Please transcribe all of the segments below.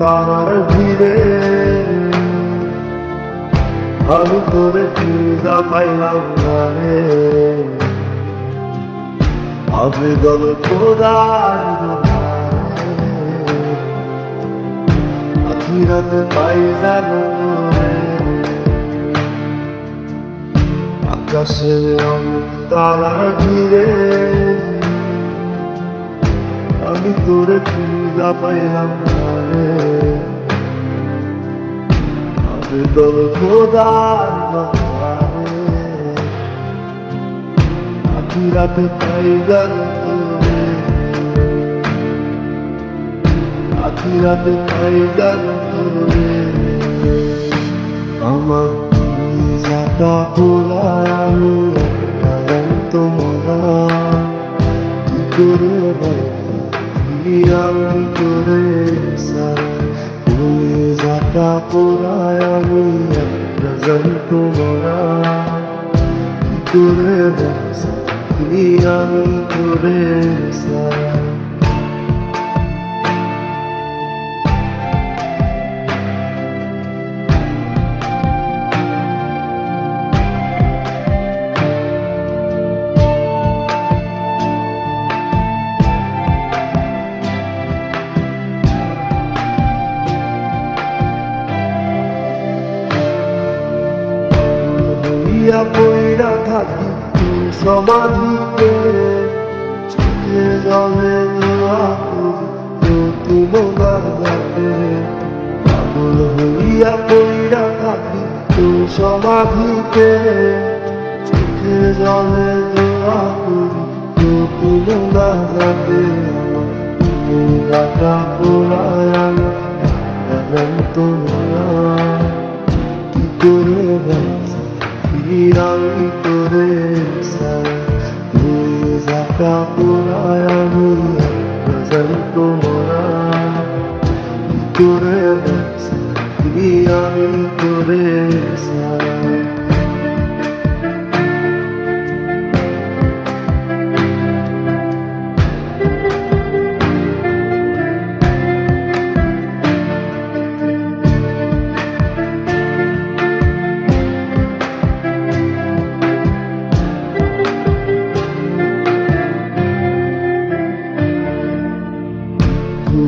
তারার ভিড়ে আমি তোরে খুঁজা পাইলাম না রে আমি গল খোদার আখিরাতে পাই আকাশে তারার ভিড়ে। আমি তোরে খুঁজা পাইলাম না রে খোদার মাথারে আখিরাতে পাই জানো রে আখিরাতে পাই জানো রে আমার যাতা খোলায় আমি তোমরা কি করে আমি করে তুমি যাতা পোড়ায় আমি একটা তোমরা করে আমি করে হইয়া পইরা থাকি, তুই সমাধিতে তুমি পাগল হইয়া পইরা থাকি, তুই সমাধিতে জলে দোয়া করি তুমি তুমি গাটা পোড়ায় যাকা পোড়ায় আমি গজল তোমরা কি করে বাঁচি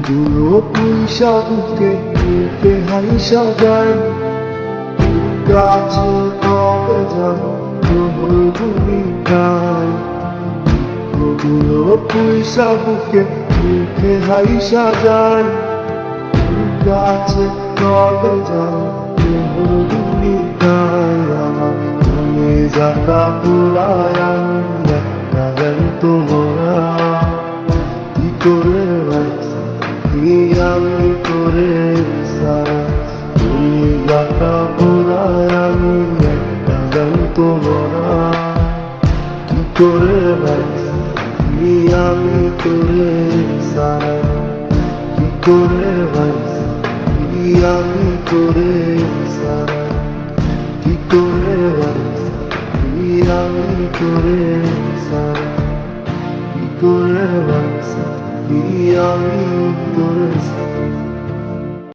দুলো পয়সা বুকে বুকে হাইসা যায় গাছে কবে যাব তোমার ভূমিকায় দুলো পয়সা বুকে বুকে হাইসা যায় গাছে কবে যাব তোমার ভূমিকায় আমার তুমি যাতা পুরায় তোমরা আমি করে সারা তুমি গাটা পোড়ায় আমি একটা গান তোমরা কি করে কি আমি করে সারা। কি করে কি আমি করে সারা। কি করে রাখছি আমি করে সারা। কি করে কি আমি তোর